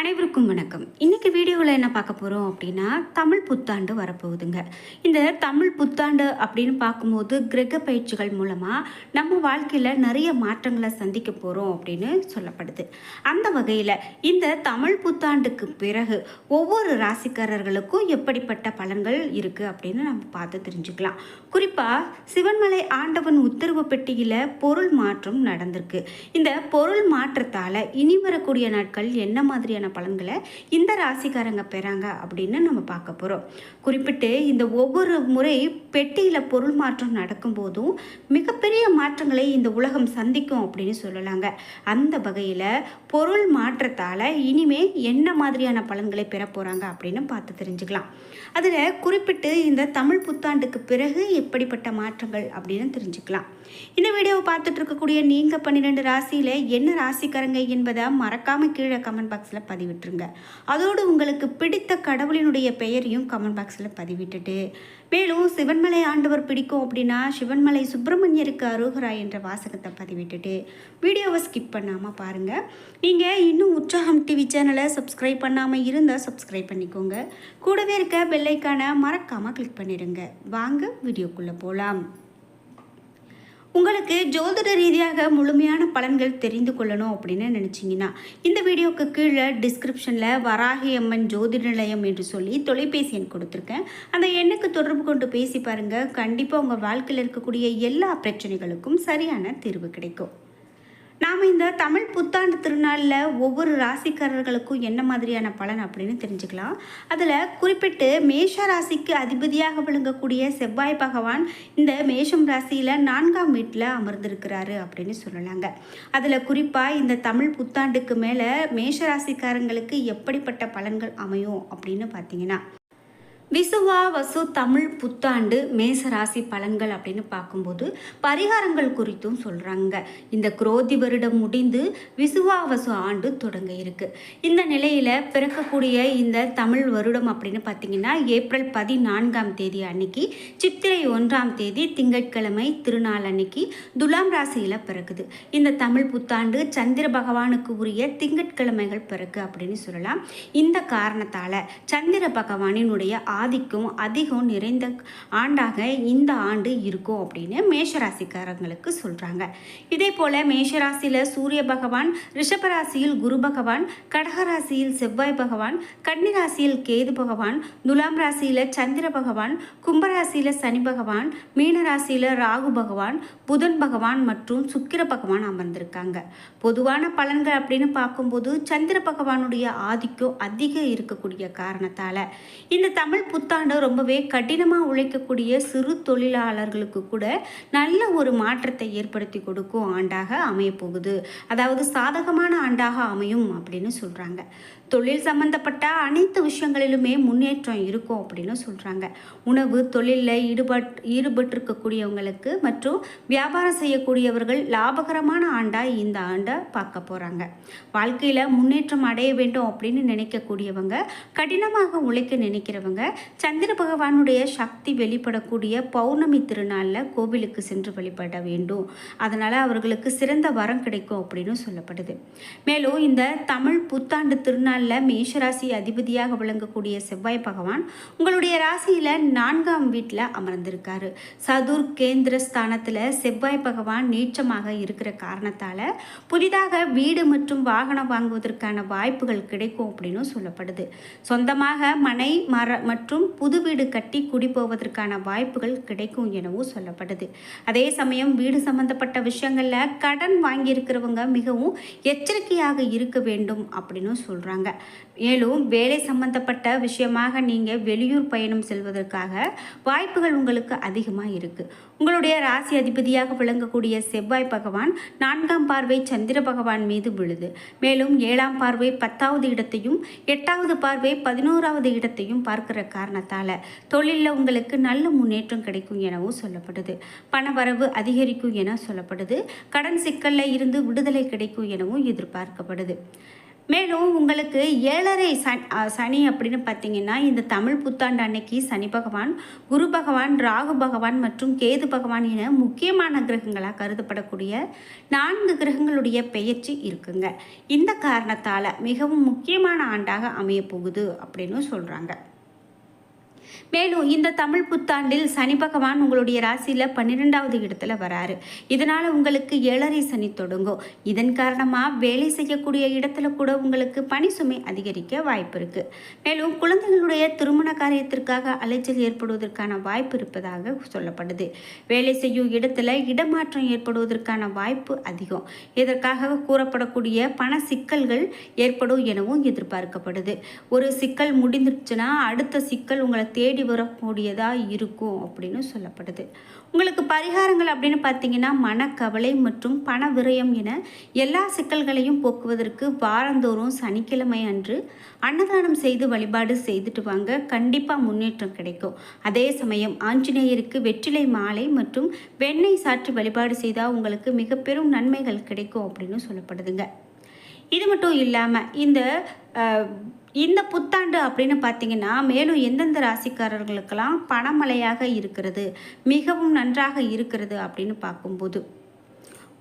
அனைவருக்கும் வணக்கம். இன்னைக்கு வீடியோவில் என்ன பார்க்க போகிறோம் அப்படின்னா தமிழ் புத்தாண்டு வரப்போகுதுங்க. இந்த தமிழ் புத்தாண்டு அப்படின்னு பார்க்கும்போது கிரக பயிற்சிகள் மூலமாக நம்ம வாழ்க்கையில் நிறைய மாற்றங்களை சந்திக்க போகிறோம் அப்படின்னு சொல்லப்படுது. அந்த வகையில் இந்த தமிழ் புத்தாண்டுக்கு பிறகு ஒவ்வொரு ராசிக்காரர்களுக்கும் எப்படிப்பட்ட பலன்கள் இருக்குது அப்படின்னு நம்ம பார்த்து தெரிஞ்சுக்கலாம். குறிப்பாக சிவன்மலை ஆண்டவன் உத்தரவு பெட்டியில் பொருள் மாற்றம் நடந்திருக்கு. இந்த பொருள் மாற்றத்தால் இனி வரக்கூடிய நாட்கள் என்ன மாதிரியான பலன்களை இந்த ராசிக்காரங்க பெறாங்க அப்படின்னு நம்ம பார்க்க போகிறோம் குறிப்பிட்டு இந்த ஒவ்வொரு முறை பெட்டியில் பொருள் மாற்றம் நடக்கும்போதும் மிகப்பெரிய மாற்றங்களை இந்த உலகம் சந்திக்கும் அப்படின்னு சொல்லலாங்க. அந்த வகையில் பொருள் மாற்றத்தால் இனிமே என்ன மாதிரியான பலன்களை பெற போகிறாங்க அப்படின்னு பார்த்து தெரிஞ்சுக்கலாம். அதில் குறிப்பிட்டு இந்த தமிழ் புத்தாண்டுக்கு பிறகு எப்படிப்பட்ட மாற்றங்கள் அப்படின்னு தெரிஞ்சுக்கலாம். இந்த வீடியோவை பார்த்துட்டு இருக்கக்கூடிய நீங்கள் பன்னிரெண்டு ராசியில் என்ன ராசிக்காரங்க என்பதை மறக்காமல் கீழே கமெண்ட் பாக்ஸில் பதிவு பதிவிட்டுருங்க. அதோடு உங்களுக்கு பிடித்த கடவுளினுடைய பெயரையும் கமெண்ட் பாக்ஸில் பதிவிட்டுட்டு மேலும் சிவன்மலை ஆண்டவர் பிடிக்கும் அப்படின்னா சிவன்மலை சுப்பிரமணியருக்கு அருகரா என்ற வாசகத்தை பதிவிட்டுட்டு வீடியோவை ஸ்கிப் பண்ணாமல் பாருங்கள் நீங்கள் இன்னும் உற்சாகம் டிவி சேனலை சப்ஸ்கிரைப் பண்ணாமல் இருந்தால் சப்ஸ்கிரைப் பண்ணிக்கோங்க. கூடவே இருக்க பெல்லைக்கான மறக்காமல் கிளிக் பண்ணிடுங்க. வாங்க வீடியோக்குள்ளே போகலாம் உங்களுக்கு ஜோதிட ரீதியாக முழுமையான பலன்கள் தெரிந்து கொள்ளணும் அப்படின்னு நினச்சிங்கன்னா இந்த வீடியோக்கு கீழே டிஸ்கிரிப்ஷனில் வராகி அம்மன் ஜோதிட நிலையம் என்று சொல்லி தொலைபேசி எண் கொடுத்துருக்கேன். அந்த எண்ணுக்கு தொடர்பு கொண்டு பேசி பாருங்கள் கண்டிப்பாக உங்கள் வாழ்க்கையில் இருக்கக்கூடிய எல்லா பிரச்சனைகளுக்கும் சரியான தீர்வு கிடைக்கும். நாம் இந்த தமிழ் புத்தாண்டு திருநாளில் ஒவ்வொரு ராசிக்காரர்களுக்கும் என்ன மாதிரியான பலன் அப்படின்னு தெரிஞ்சுக்கலாம். அதில் குறிப்பிட்டு மேஷ ராசிக்கு அதிபதியாக விளங்கக்கூடிய செவ்வாய் பகவான் இந்த மேஷம் ராசியில் நான்காம் வீட்டில் அமர்ந்திருக்கிறாரு அப்படின்னு சொல்லலாங்க. அதில் குறிப்பாக இந்த தமிழ் புத்தாண்டுக்கு மேலே மேஷ ராசிக்காரங்களுக்கு எப்படிப்பட்ட பலன்கள் அமையும் அப்படின்னு பார்த்தீங்கன்னா விசுவா வசு தமிழ் புத்தாண்டு மேச ராசி பலன்கள் அப்படின்னு பார்க்கும்போது பரிகாரங்கள் குறித்தும் சொல்கிறாங்க இந்த குரோதி வருடம் முடிந்து விசுவாவசு ஆண்டு தொடங்க இருக்கு. இந்த நிலையில் பிறக்கக்கூடிய இந்த தமிழ் வருடம் அப்படின்னு பார்த்தீங்கன்னா ஏப்ரல் பதினான்காம் தேதி அன்னைக்கு சித்திரை ஒன்றாம் தேதி திங்கட்கிழமை திருநாள் அன்னைக்கு துலாம் ராசியில் பிறக்குது. இந்த தமிழ் புத்தாண்டு சந்திர பகவானுக்கு உரிய திங்கட்கிழமைகள் பிறகு அப்படின்னு சொல்லலாம். இந்த காரணத்தால் சந்திர பகவானினுடைய ஆதிக்கம் அதிகம் நிறைந்த ஆண்டாக இந்த ஆண்டு இருக்கும் அப்படின்னு மேஷராசிக்காரங்களுக்கு சொல்கிறாங்க இதே போல் மேஷராசியில் சூரிய பகவான் ரிஷபராசியில் குரு பகவான் கடகராசியில் செவ்வாய் பகவான் கன்னிராசியில் கேது பகவான் துலாம் ராசியில் சந்திர பகவான் கும்பராசியில் சனி பகவான் மீனராசியில் ராகு பகவான் புதன் பகவான் மற்றும் சுக்கிர பகவான் அமர்ந்திருக்காங்க. பொதுவான பலன்கள் அப்படின்னு பார்க்கும்போது சந்திர பகவானுடைய ஆதிக்கம் அதிகம் இருக்கக்கூடிய காரணத்தால் இந்த தமிழ் புத்தாண்டு ரொம்பவே கடினமாக உழைக்கக்கூடிய சிறு தொழிலாளர்களுக்கு கூட நல்ல ஒரு மாற்றத்தை ஏற்படுத்தி கொடுக்கும் ஆண்டாக அமையப்போகுது. அதாவது சாதகமான ஆண்டாக அமையும் அப்படின்னு சொல்கிறாங்க தொழில் சம்பந்தப்பட்ட அனைத்து விஷயங்களிலுமே முன்னேற்றம் இருக்கும் அப்படின்னு சொல்கிறாங்க உணவு தொழிலில் ஈடுபட் ஈடுபட்டிருக்கக்கூடியவங்களுக்கு மற்றும் வியாபாரம் செய்யக்கூடியவர்கள் லாபகரமான ஆண்டாக இந்த ஆண்டை பார்க்க போகிறாங்க வாழ்க்கையில் முன்னேற்றம் அடைய வேண்டும் அப்படின்னு நினைக்கக்கூடியவங்க கடினமாக உழைக்க நினைக்கிறவங்க சந்திர பகவானுடைய சக்தி வெளிப்படக்கூடிய பௌர்ணமி திருநாளில் கோவிலுக்கு சென்று வழிபட வேண்டும். அதனால் அவர்களுக்கு சிறந்த வரம் கிடைக்கும் அப்படின்னு சொல்லப்படுது. மேலும் இந்த தமிழ் புத்தாண்டு திருநாள் நாளில் மேஷராசி அதிபதியாக விளங்கக்கூடிய செவ்வாய் பகவான் உங்களுடைய ராசியில் நான்காம் வீட்டில் அமர்ந்திருக்காரு. சதுர் கேந்திர ஸ்தானத்தில் செவ்வாய் பகவான் நீச்சமாக இருக்கிற காரணத்தால் புதிதாக வீடு மற்றும் வாகனம் வாங்குவதற்கான வாய்ப்புகள் கிடைக்கும் அப்படின்னு சொல்லப்படுது. சொந்தமாக மனை மர மற்றும் புது வீடு கட்டி குடி போவதற்கான வாய்ப்புகள் கிடைக்கும் எனவும் சொல்லப்படுது. அதே சமயம் வீடு சம்பந்தப்பட்ட விஷயங்களில் கடன் வாங்கியிருக்கிறவங்க மிகவும் எச்சரிக்கையாக இருக்க வேண்டும் அப்படின்னு சொல்கிறாங்க மேலும் வேலை சம்பந்தப்பட்ட விஷயமாக நீங்கள் வெளியூர் பயணம் செல்வதற்காக வாய்ப்புகள் உங்களுக்கு அதிகமாக இருக்குது உங்களுடைய ராசி அதிபதியாக விளங்கக்கூடிய செவ்வாய் பகவான் நான்காம் பார்வை சந்திர பகவான் மீது விழுது. மேலும் ஏழாம் பார்வை பத்தாவது இடத்தையும் எட்டாவது பார்வை பதினோராவது இடத்தையும் பார்க்கிற காரணத்தால் தொழிலில் உங்களுக்கு நல்ல முன்னேற்றம் கிடைக்கும் எனவும் சொல்லப்படுது. பண வரவு அதிகரிக்கும் என சொல்லப்படுது. கடன் சிக்கலில் இருந்து விடுதலை கிடைக்கும் எனவும் எதிர்பார்க்கப்படுது. மேலும் உங்களுக்கு ஏழரை சன் சனி அப்படின்னு பார்த்தீங்கன்னா இந்த தமிழ் புத்தாண்டு அன்னைக்கு சனி பகவான் குரு பகவான் ராகு பகவான் மற்றும் கேது பகவான் என முக்கியமான கிரகங்களாக கருதப்படக்கூடிய நான்கு கிரகங்களுடைய பெயர்ச்சி இருக்குங்க. இந்த காரணத்தால் மிகவும் முக்கியமான ஆண்டாக அமையப் போகுது அப்படின்னு சொல்கிறாங்க மேலும் இந்த தமிழ் புத்தாண்டில் சனி பகவான் உங்களுடைய ராசியில் பன்னிரெண்டாவது இடத்துல வராரு. இதனால் உங்களுக்கு ஏழரை சனி தொடங்கும். இதன் காரணமாக வேலை செய்யக்கூடிய இடத்துல கூட உங்களுக்கு பணி சுமை அதிகரிக்க வாய்ப்பு இருக்குது மேலும் குழந்தைகளுடைய திருமண காரியத்திற்காக அலைச்சல் ஏற்படுவதற்கான வாய்ப்பு இருப்பதாக சொல்லப்படுது. வேலை செய்யும் இடத்துல இடமாற்றம் ஏற்படுவதற்கான வாய்ப்பு அதிகம். இதற்காக கூறப்படக்கூடிய பண சிக்கல்கள் ஏற்படும் எனவும் எதிர்பார்க்கப்படுது. ஒரு சிக்கல் முடிந்துருச்சுன்னா அடுத்த சிக்கல் உங்களை தேடி வரக்கூடியதாக இருக்கும் அப்படின்னு சொல்லப்படுது. உங்களுக்கு பரிகாரங்கள் அப்படின்னு பார்த்தீங்கன்னா மனக்கவலை மற்றும் பண விரயம் என எல்லா சிக்கல்களையும் போக்குவதற்கு வாரந்தோறும் சனிக்கிழமை அன்று அன்னதானம் செய்து வழிபாடு செய்துட்டு வாங்க. கண்டிப்பாக முன்னேற்றம் கிடைக்கும். அதே சமயம் ஆஞ்சநேயருக்கு வெற்றிலை மாலை மற்றும் வெண்ணெய் சாற்றி வழிபாடு செய்தால் உங்களுக்கு மிக பெரும் நன்மைகள் கிடைக்கும் அப்படின்னு சொல்லப்படுதுங்க. இது மட்டும் இல்லாமல் இந்த இந்த புத்தாண்டு அப்படின்னு பார்த்தீங்கன்னா மேலும் எந்தெந்த ராசிக்காரர்களுக்கெல்லாம் பணமழையாக இருக்கிறது மிகவும் நன்றாக இருக்கிறது அப்படின்னு பார்க்கும்போது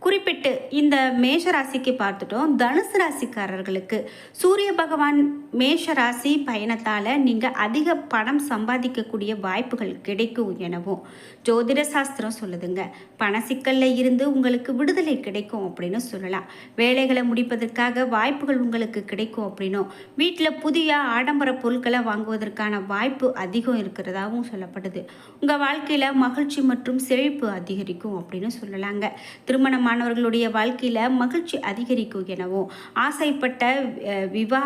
குறிப்பிட்டு இந்த மேஷ ராசிக்கு பார்த்துட்டோம். தனுசு ராசிக்காரர்களுக்கு சூரிய பகவான் மேஷ ராசி பயணத்தால் நீங்கள் அதிக பணம் சம்பாதிக்கக்கூடிய வாய்ப்புகள் கிடைக்கும் எனவும் ஜோதிட சாஸ்திரம் சொல்லுதுங்க. பண சிக்கலில் இருந்து உங்களுக்கு விடுதலை கிடைக்கும் அப்படின்னு சொல்லலாம். வேலைகளை முடிப்பதற்காக வாய்ப்புகள் உங்களுக்கு கிடைக்கும் அப்படின்னும். வீட்டில் புதிய ஆடம்பர பொருட்களை வாங்குவதற்கான வாய்ப்பு அதிகம் இருக்கிறதாகவும் சொல்லப்படுது. உங்கள் வாழ்க்கையில் மகிழ்ச்சி மற்றும் செழிப்பு அதிகரிக்கும் அப்படின்னு சொல்லலாங்க. திருமணம் மாணவர்களுடைய வாழ்க்கையில் மகிழ்ச்சி அதிகரிக்கும் எனவும் ஆசைப்பட்ட விவா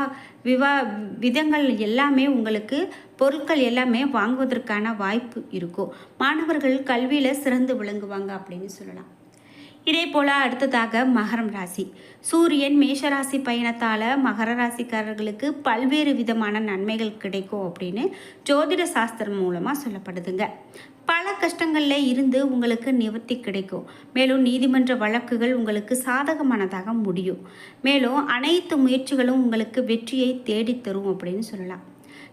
விவா விதங்கள் எல்லாமே உங்களுக்கு பொருட்கள் எல்லாமே வாங்குவதற்கான வாய்ப்பு இருக்கும் மாணவர்கள் கல்வியில் சிறந்து விளங்குவாங்க அப்படின்னு சொல்லலாம். இதே போல் அடுத்ததாக மகரம் ராசி. சூரியன் மேஷராசி பயணத்தால் மகர ராசிக்காரர்களுக்கு பல்வேறு விதமான நன்மைகள் கிடைக்கும் அப்படின்னு ஜோதிட சாஸ்திரம் மூலமாக சொல்லப்படுதுங்க. பல கஷ்டங்களில் இருந்து உங்களுக்கு நிவர்த்தி கிடைக்கும். மேலும் நீதிமன்ற வழக்குகள் உங்களுக்கு சாதகமானதாக முடியும். மேலும் அனைத்து முயற்சிகளும் உங்களுக்கு வெற்றியை தேடித்தரும் அப்படின்னு சொல்லலாம்.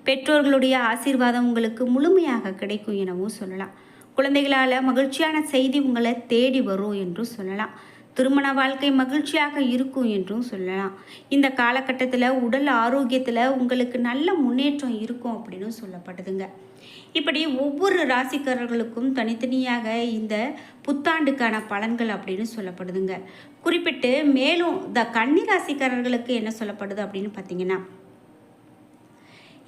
பெற்றோர்களுடைய ஆசீர்வாதம் உங்களுக்கு முழுமையாக கிடைக்கும் எனவும் சொல்லலாம். குழந்தைகளால் மகிழ்ச்சியான செய்தி உங்களை தேடி வரும் என்றும் சொல்லலாம். திருமண வாழ்க்கை மகிழ்ச்சியாக இருக்கும் என்றும் சொல்லலாம். இந்த காலகட்டத்தில் உடல் ஆரோக்கியத்தில் உங்களுக்கு நல்ல முன்னேற்றம் இருக்கும் அப்படின்னு சொல்லப்படுதுங்க. இப்படி ஒவ்வொரு ராசிக்காரர்களுக்கும் தனித்தனியாக இந்த புத்தாண்டுக்கான பலன்கள் அப்படின்னு சொல்லப்படுதுங்க. குறிப்பிட்டு மேலும் இந்த கன்னி ராசிக்காரர்களுக்கு என்ன சொல்லப்படுது அப்படின்னு பார்த்தீங்கன்னா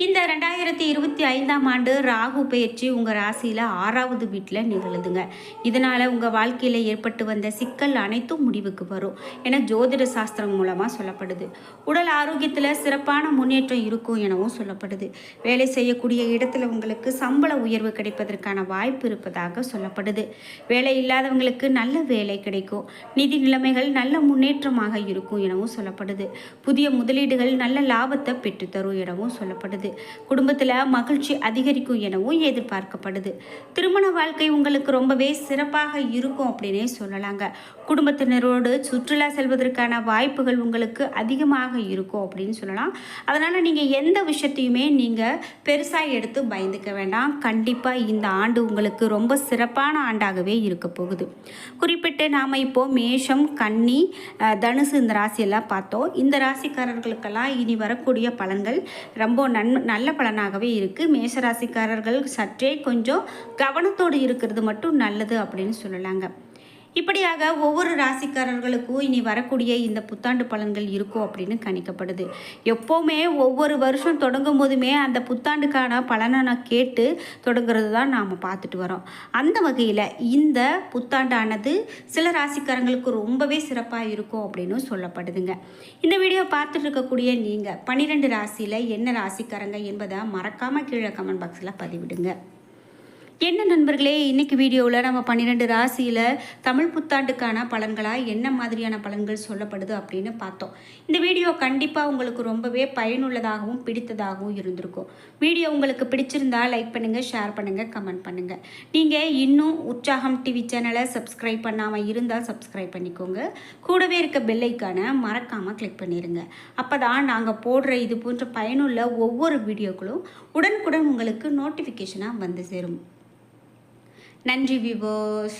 இந்த ரெண்டாயிரத்தி இருபத்தி ஐந்தாம் ஆண்டு ராகு பயிற்சி உங்கள் ராசியில் ஆறாவது வீட்டில் நிகழுதுங்க. இதனால் உங்கள் வாழ்க்கையில் ஏற்பட்டு வந்த சிக்கல் அனைத்தும் முடிவுக்கு வரும் என ஜோதிட சாஸ்திரம் மூலமாக சொல்லப்படுது. உடல் ஆரோக்கியத்தில் சிறப்பான முன்னேற்றம் இருக்கும் எனவும் சொல்லப்படுது. வேலை செய்யக்கூடிய இடத்துல உங்களுக்கு சம்பள உயர்வு கிடைப்பதற்கான வாய்ப்பு இருப்பதாக சொல்லப்படுது. வேலை இல்லாதவங்களுக்கு நல்ல வேலை கிடைக்கும். நிதி நிலைமைகள் நல்ல முன்னேற்றமாக இருக்கும் எனவும் சொல்லப்படுது. புதிய முதலீடுகள் நல்ல லாபத்தை பெற்றுத்தரும் எனவும் சொல்லப்படுது. குடும்பத்தில் மகிழ்ச்சி அதிகரிக்கும் எனவும் எதிர்பார்க்கப்படுது. திருமண வாழ்க்கை உங்களுக்கு ரொம்பவே சிறப்பாக இருக்கும் அப்படின்னே சொல்லலாங்க. குடும்பத்தினரோடு சுற்றுலா செல்வதற்கான வாய்ப்புகள் உங்களுக்கு அதிகமாக இருக்கும் அப்படின்னு சொல்லலாம். அதனால் நீங்கள் எந்த விஷயத்தையுமே நீங்கள் பெருசாக எடுத்து பயந்துக்க வேண்டாம். கண்டிப்பாக இந்த ஆண்டு உங்களுக்கு ரொம்ப சிறப்பான ஆண்டாகவே இருக்க போகுது. குறிப்பிட்டு நாம் இப்போ மேஷம் கன்னி தனுசு இந்த ராசியெல்லாம் பார்த்தோம். இந்த ராசிக்காரர்களுக்கெல்லாம் இனி வரக்கூடிய பலன்கள் ரொம்ப நன் நல்ல பலனாகவே இருக்குது மேசராசிக்காரர்கள் சற்றே கொஞ்சம் கவனத்தோடு இருக்கிறது மட்டும் நல்லது அப்படின்னு சொல்லலாங்க. இப்படியாக ஒவ்வொரு ராசிக்காரர்களுக்கும் இனி வரக்கூடிய இந்த புத்தாண்டு பலன்கள் இருக்கும் அப்படின்னு கணிக்கப்படுது. எப்போவுமே ஒவ்வொரு வருஷம் தொடங்கும் போதுமே அந்த புத்தாண்டுக்கான பலனை நான் கேட்டு தொடங்குறது தான் நாம் பார்த்துட்டு வரோம். அந்த வகையில் இந்த புத்தாண்டானது சில ராசிக்காரங்களுக்கு ரொம்பவே சிறப்பாக இருக்கும் அப்படின்னு சொல்லப்படுதுங்க. இந்த வீடியோ பார்த்துட்டு இருக்கக்கூடிய நீங்கள் பன்னிரெண்டு ராசியில் என்ன ராசிக்காரங்க என்பதை மறக்காமல் கீழே கமெண்ட் பாக்ஸில் பதிவிடுங்க. என்ன நண்பர்களே இன்னைக்கு வீடியோவில் நம்ம பன்னிரெண்டு ராசியில் தமிழ் புத்தாண்டுக்கான பலன்களாக என்ன மாதிரியான பலன்கள் சொல்லப்படுது அப்படின்னு பார்த்தோம். இந்த வீடியோ கண்டிப்பாக உங்களுக்கு ரொம்பவே பயனுள்ளதாகவும் பிடித்ததாகவும் இருந்திருக்கும். வீடியோ உங்களுக்கு பிடிச்சிருந்தா லைக் பண்ணுங்கள் ஷேர் பண்ணுங்கள் கமெண்ட் பண்ணுங்கள் நீங்கள் இன்னும் உற்சாகம் டிவி சேனலை சப்ஸ்கிரைப் பண்ணாமல் இருந்தால் சப்ஸ்கிரைப் பண்ணிக்கோங்க. கூடவே இருக்க பெல்லைக்கான மறக்காமல் கிளிக் பண்ணிடுங்க அப்போ தான் நாங்கள் போடுற இது போன்ற பயனுள்ள ஒவ்வொரு வீடியோக்களும் உடனுக்குடன் உங்களுக்கு நோட்டிஃபிகேஷனாக வந்து சேரும். நன்றி விவோஸ்